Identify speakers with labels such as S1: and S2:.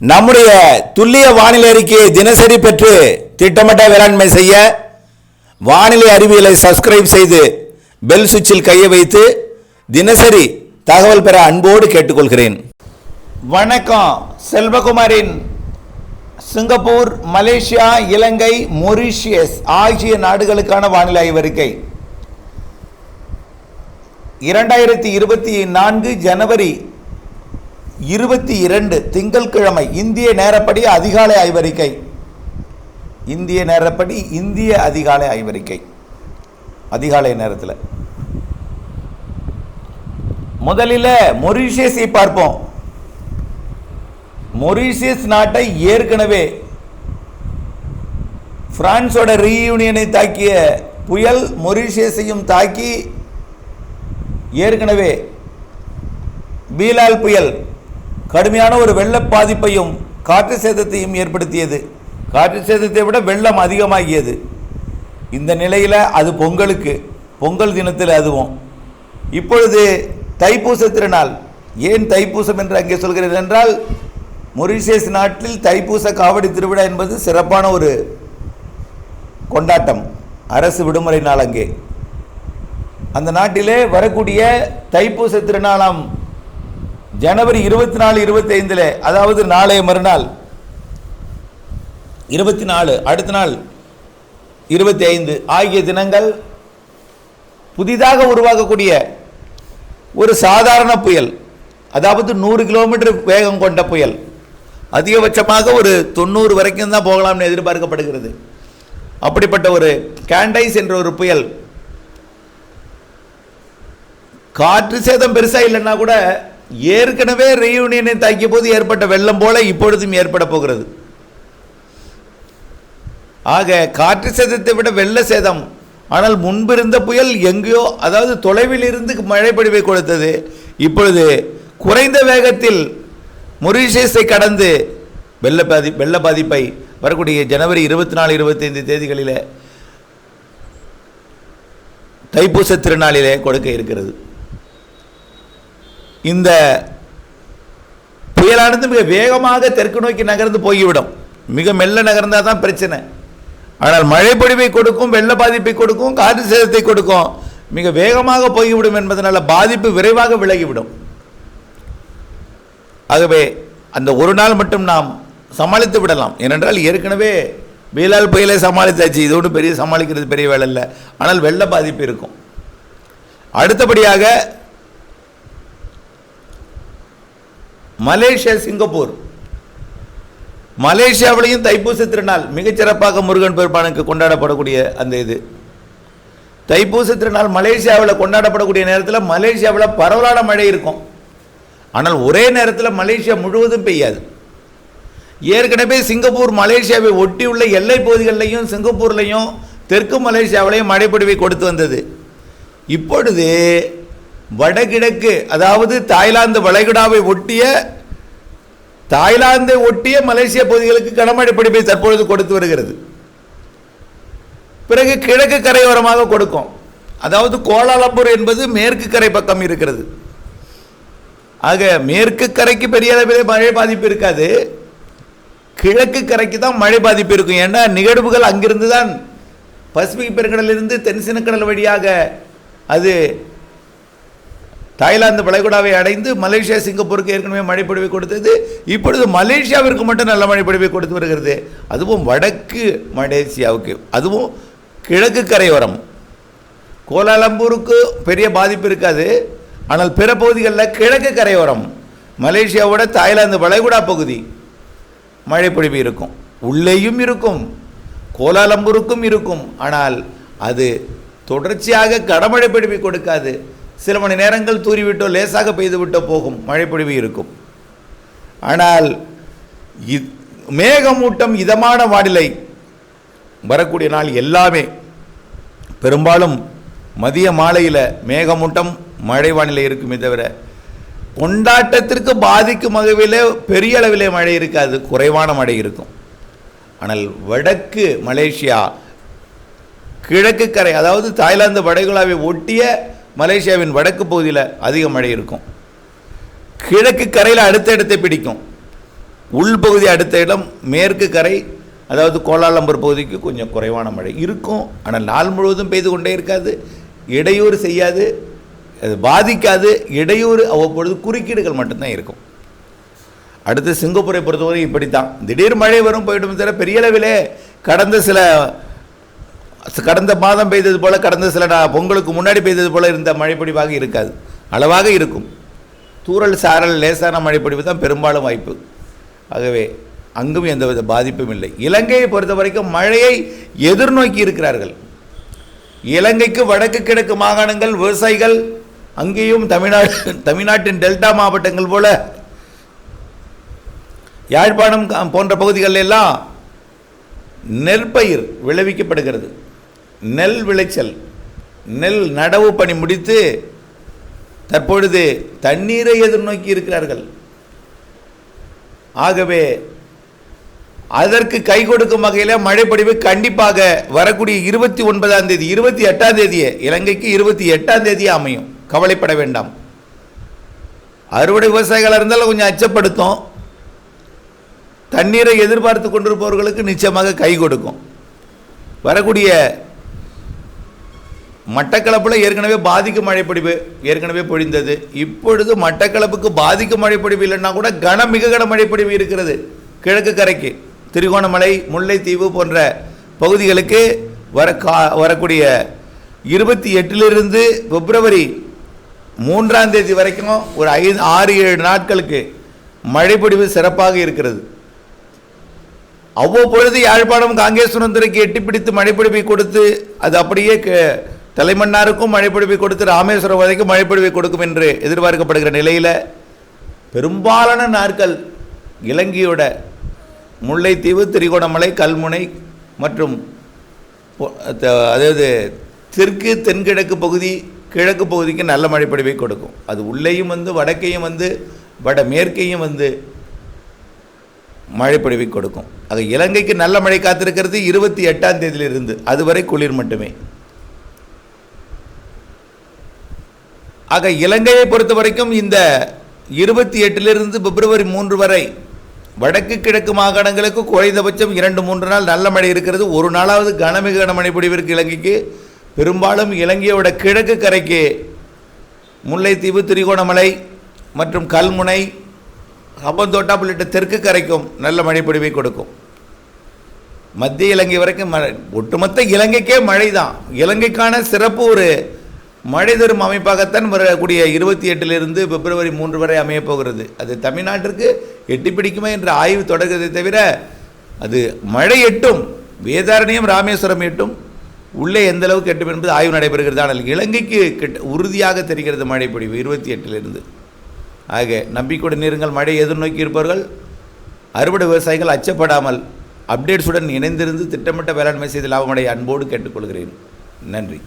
S1: நம்முடைய துல்லிய வானிலை அறிக்கையை தினசரி பெற்று திட்டமிட்ட வேளாண்மை செய்ய வானிலை அறிவியலை சப்ஸ்கிரைப் செய்து பெல் சுவிட்சில் கையை வைத்து தினசரி தகவல் பெற அன்போடு கேட்டுக்கொள்கிறேன். வணக்கம். செல்வகுமாரின் சிங்கப்பூர் மலேசியா இலங்கை மொரீஷியஸ் ஆகிய நாடுகளுக்கான வானிலை ஆய்வறிக்கை. இரண்டாயிரத்தி இருபத்தி நான்கு ஜனவரி இருபத்தி இரண்டு திங்கள்கிழமை இந்திய நேரப்படி அதிகாலை ஆய்வறிக்கை. இந்திய நேரப்படி இந்திய அதிகாலை ஆய்வறிக்கை. அதிகாலை நேரத்தில். முதலில் மொரீஷியஸை பார்ப்போம். மொரீஷியஸ் நாட்டை ஏற்கனவே பிரான்ஸோட ரீயூனியனை தாக்கிய புயல் மொரீஷியஸையும் தாக்கி ஏற்கனவே பீலால் புயல் கடுமையான ஒரு வெள்ள பாதிப்பையும் காற்று சேதத்தையும் ஏற்படுத்தியது. காற்று சேதத்தை விட வெள்ளம் அதிகமாகியது. இந்த நிலையில் அது பொங்கலுக்கு பொங்கல் தினத்தில் அதுவும். இப்பொழுது தைப்பூச திருநாள். ஏன் தைப்பூசம் என்று அங்கே சொல்கிறது என்றால் மொரிஷியஸ் நாட்டில் தைப்பூச காவடி திருவிழா என்பது சிறப்பான ஒரு கொண்டாட்டம். அரசு விடுமுறை நாள் அங்கே. அந்த நாட்டிலே வரக்கூடிய தைப்பூச திருநாளாம் ஜனவரி இருபத்தி நாலு இருபத்தி ஐந்தில் அதாவது நாளைய மறுநாள் இருபத்தி நாலு அடுத்த நாள் இருபத்தி ஐந்து ஆகிய தினங்கள் புதிதாக உருவாகக்கூடிய ஒரு சாதாரண புயல் அதாவது நூறு கிலோமீட்டர் வேகம் கொண்ட புயல். அதிகபட்சமாக ஒரு தொண்ணூறு வரைக்கும் தான் போகலாம்னு எதிர்பார்க்கப்படுகிறது. அப்படிப்பட்ட ஒரு கேண்டைஸ் என்ற ஒரு புயல் காற்று சேதம் பெருசாக இல்லைன்னா கூட ஏற்கனவே ரீயூனியனை தாக்கிய போது ஏற்பட்ட வெள்ளம் போல இப்பொழுதும் ஏற்பட போகிறது. ஆக காற்று சேதத்தை விட வெள்ள சேதம். ஆனால் முன்பிருந்த புயல் எங்கேயோ அதாவது தொலைவில் இருந்து மழைப்படிவை கொடுத்தது. இப்பொழுது குறைந்த வேகத்தில் மொரீஷியஸை கடந்து வெள்ள பாதி வெள்ள பாதிப்பை வரக்கூடிய ஜனவரி இருபத்தி நாலு இருபத்தைந்து தேதிகளில் தைப்பூச திருநாளிலே கொடுக்க இருக்கிறது. இந்த புயலானது மிக வேகமாக தெற்கு நோக்கி நகர்ந்து போய்விடும். மிக மெல்ல நகர்ந்தால் தான் பிரச்சனை. ஆனால் மழை பொழிவை கொடுக்கும் வெள்ள பாதிப்பை கொடுக்கும் காற்று சேதத்தை கொடுக்கும் மிக வேகமாக போய்விடும் என்பதனால் பாதிப்பு விரைவாக விலகிவிடும். ஆகவே அந்த ஒரு நாள் மட்டும் நாம் சமாளித்து விடலாம். ஏனென்றால் ஏற்கனவே வெயிலால் புயலை சமாளித்தாச்சு. இதோடு பெரிய சமாளிக்கிறது பெரிய வேலை இல்லை. ஆனால் வெள்ள பாதிப்பு இருக்கும். அடுத்தபடியாக மலேசியா சிங்கப்பூர். மலேசியாவிலையும் தைப்பூச திருநாள் மிகச்சிறப்பாக முருகன் பெருமானுக்கு கொண்டாடப்படக்கூடிய அந்த இது. தைப்பூச திருநாள் மலேசியாவில் கொண்டாடப்படக்கூடிய நேரத்தில் மலேசியாவில் பரவலான மழை இருக்கும். ஆனால் ஒரே நேரத்தில் மலேசியா முழுவதும் பெய்யாது. ஏற்கனவே சிங்கப்பூர் மலேசியாவை ஒட்டியுள்ள எல்லை பகுதிகளிலையும் சிங்கப்பூர்லையும் தெற்கு மலேசியாவிலையும் மழைப்பொடிவை கொடுத்து வந்தது. இப்பொழுது வடகிழக்கு அதாவது தாய்லாந்து வளைகுடாவை ஒட்டிய தாய்லாந்தை ஒட்டிய மலேசிய பகுதிகளுக்கு கனமழை பிடிப்பை தற்பொழுது கொடுத்து வருகிறது. பிறகு கிழக்கு கரையோரமாக கொடுக்கும். அதாவது கோலாலம்பூர் என்பது மேற்கு கரை பக்கம் இருக்கிறது. ஆக மேற்கு கரைக்கு பெரிய அளவிலே மழை பாதிப்பு இருக்காது. கிழக்கு கரைக்கு தான் மழை பாதிப்பு இருக்கும். ஏன்னா நிகழ்வுகள் அங்கிருந்து தான் பசிபிக் பெருங்கடலிருந்து தென்சினக்கடல் வழியாக அது தாய்லாந்து வளைகுடாவை அடைந்து மலேசியா சிங்கப்பூருக்கு ஏற்கனவே மழைப்பொழிவை கொடுத்தது. இப்பொழுது மலேசியாவிற்கு மட்டும் நல்ல மழைப்பொழிவை கொடுத்து வருகிறது. அதுவும் வடக்கு மலேசியாவுக்கு அதுவும் கிழக்கு கரையோரம். கோலாலம்பூருக்கு பெரிய பாதிப்பு இருக்காது. ஆனால் பிற பகுதிகளில் கிழக்கு கரையோரம் மலேசியாவோட தாய்லாந்து வளைகுடா பகுதி மழைப்பொழிவு இருக்கும். உள்ளேயும் இருக்கும் கோலாலம்பூருக்கும் இருக்கும். ஆனால் அது தொடர்ச்சியாக கடமழை பொழிவை கொடுக்காது. சில மணி நேரங்கள் தூறிவிட்டோ லேசாக பெய்துவிட்டோ போகும். மழைப்பொழிவு இருக்கும். ஆனால் இ- மேகமூட்டம் இதமான வானிலை. வரக்கூடிய நாள் எல்லாமே பெரும்பாலும் மதிய மாலையில் மேகமூட்டம் மழை வானிலை இருக்குமே தவிர கொண்டாட்டத்திற்கு பாதிக்கும் வகையிலே பெரிய அளவிலே மழை இருக்காது. குறைவான மழை இருக்கும். ஆனால் வடக்கு மலேசியா கிழக்கு கரை அதாவது தாய்லாந்து வளைகுடாவை ஒட்டிய மலேசியாவின் வடக்கு பகுதியில் அதிக மழை இருக்கும். கிழக்கு கரையில் அடுத்த இடத்தை பிடிக்கும். உள்பகுதி அடுத்த இடம் மேற்கு கரை அதாவது கோலாலம்பூர் பகுதிக்கு கொஞ்சம் குறைவான மழை இருக்கும். ஆனால் நாள் முழுவதும் பெய்து கொண்டே இருக்காது. இடையூறு செய்யாது. அது பாதிக்காது. இடையூறு அவ்வப்பொழுது குறுக்கீடுகள் மட்டும்தான் இருக்கும். அடுத்து சிங்கப்பூரை பொறுத்தவரை இப்படித்தான். திடீர் மழை வரும் போயிட்டும் தவிர பெரிய அளவிலே கடந்த சில கடந்த மாதம் பெய்தது போல் கடந்த சில பொங்கலுக்கு முன்னாடி பெய்தது போல் இருந்த மழைப்பொடிவாக இருக்காது. அளவாக இருக்கும். தூறல் சாரல் லேசான மழைப்பொடிவு தான் பெரும்பாலும் வாய்ப்பு. ஆகவே அங்கும் எந்தவித பாதிப்பும் இல்லை. இலங்கையை பொறுத்த வரைக்கும் மழையை எதிர்நோக்கி இருக்கிறார்கள். இலங்கைக்கு வடக்கு கிழக்கு மாகாணங்கள் விவசாயிகள் அங்கேயும் தமிழ்நாடு தமிழ்நாட்டின் டெல்டா மாவட்டங்கள் போல யாழ்ப்பாணம் போன்ற பகுதிகளில் எல்லாம் நெற்பயிர் விளைவிக்கப்படுகிறது. நெல் விளைச்சல். நெல் நடவு பணி முடித்து தற்பொழுது தண்ணீரை எதிர்நோக்கி இருக்கிறார்கள். ஆகவே அதற்கு கை கொடுக்கும் வகையில் மழைப்பொழிவு கண்டிப்பாக வரக்கூடிய இருபத்தி ஒன்பதாம் தேதி இருபத்தி எட்டாம் தேதியே இலங்கைக்கு இருபத்தி எட்டாம் தேதியே அமையும். கவலைப்பட வேண்டாம். அறுவடை விவசாயிகளாக இருந்தாலும் கொஞ்சம் அச்சப்படுத்தும். தண்ணீரை எதிர்பார்த்து கொண்டிருப்பவர்களுக்கு நிச்சயமாக கை கொடுக்கும். வரக்கூடிய மட்டக்களப்பில் ஏற்கனவே பாதிக்கும் மழைப்பொழிவு ஏற்கனவே பொழிந்தது. இப்பொழுது மட்டக்களப்புக்கு பாதிக்கும் மழைப்பொழிவு இல்லைன்னா கூட கன மிக கன மழைப்பொழிவு இருக்கிறது. கிழக்கு கரைக்கு திருகோணமலை முல்லைத்தீவு போன்ற பகுதிகளுக்கு வர கா வரக்கூடிய இருபத்தி எட்டிலிருந்து பிப்ரவரி மூன்றாம் தேதி வரைக்கும் ஒரு ஐந்து ஆறு ஏழு நாட்களுக்கு மழைப்பொழிவு சிறப்பாக இருக்கிறது. அவ்வப்பொழுது யாழ்ப்பாணம் காங்கேஸ்வரம் துறைக்கு எட்டி பிடித்து மழைப்பொழிவை கொடுத்து அது அப்படியே க- தலைமன்னாருக்கும் மழைப்பொழிவை கொடுத்து ராமேஸ்வரம் வரைக்கும் மழைப்பொழிவை கொடுக்கும் என்று எதிர்பார்க்கப்படுகிற நிலையில் பெரும்பாலான நாட்கள் இலங்கையோட முல்லைத்தீவு திரிகோணமலை கல்முனை மற்றும் அதாவது தெற்கு தென்கிழக்கு பகுதி கிழக்கு பகுதிக்கு நல்ல மழைப்பொழிவை கொடுக்கும். அது உள்ளேயும் வந்து வடக்கையும் வந்து வட மேற்கையும் வந்து மழைப்பொழிவை கொடுக்கும். அது இலங்கைக்கு நல்ல மழை காத்திருக்கிறது இருபத்தி எட்டாம் தேதியிலிருந்து. அதுவரை குளிர் மட்டுமே. ஆக இலங்கையை பொறுத்த வரைக்கும் இந்த இருபத்தி எட்டிலிருந்து பிப்ரவரி மூன்று வரை வடக்கு கிழக்கு மாகாணங்களுக்கு குறைந்தபட்சம் இரண்டு மூன்று நாள் நல்ல மழை இருக்கிறது. ஒரு நாளாவது கனமிக கனமழை பொழிவிற்கு இலங்கைக்கு. பெரும்பாலும் இலங்கையோட கிழக்கு கரைக்கு முல்லைத்தீவு திரிகோணமலை மற்றும் கல்முனை ஹப்பந்தோட்டா உள்ளிட்ட தெற்கு கரைக்கும் நல்ல மழைப்பொழிவை கொடுக்கும். மத்திய இலங்கை வரைக்கும் மழை. ஒட்டுமொத்த இலங்கைக்கே மழை தான் இலங்கைக்கான சிறப்பு ஒரு மழை தரும் அமைப்பாகத்தான் வரக்கூடிய இருபத்தி எட்டிலிருந்து பிப்ரவரி மூன்று வரை அமையப்போகிறது அது தமிழ்நாட்டிற்கு எட்டி பிடிக்குமா என்ற ஆய்வு தொடர்கிறதை தவிர அது மழை எட்டும் வேதாரண்யம் ராமேஸ்வரம் எட்டும் உள்ளே எந்த அளவுக்கு எட்டும் என்பது ஆய்வு நடைபெறுகிறது. ஆனால் இலங்கைக்கு கிட்ட உறுதியாக தெரிகிறது மழை பொழிவு இருபத்தி எட்டிலிருந்து. ஆக நம்பிக்கையுடன் இருங்கள் மழை எதிர்நோக்கி இருப்பவர்கள் அறுவடை விவசாயிகள் அச்சப்படாமல் அப்டேட்ஸுடன் இணைந்திருந்து திட்டமிட்ட வேளாண்மை செய்து லாபமடைய அன்போடு கேட்டுக்கொள்கிறேன். நன்றி.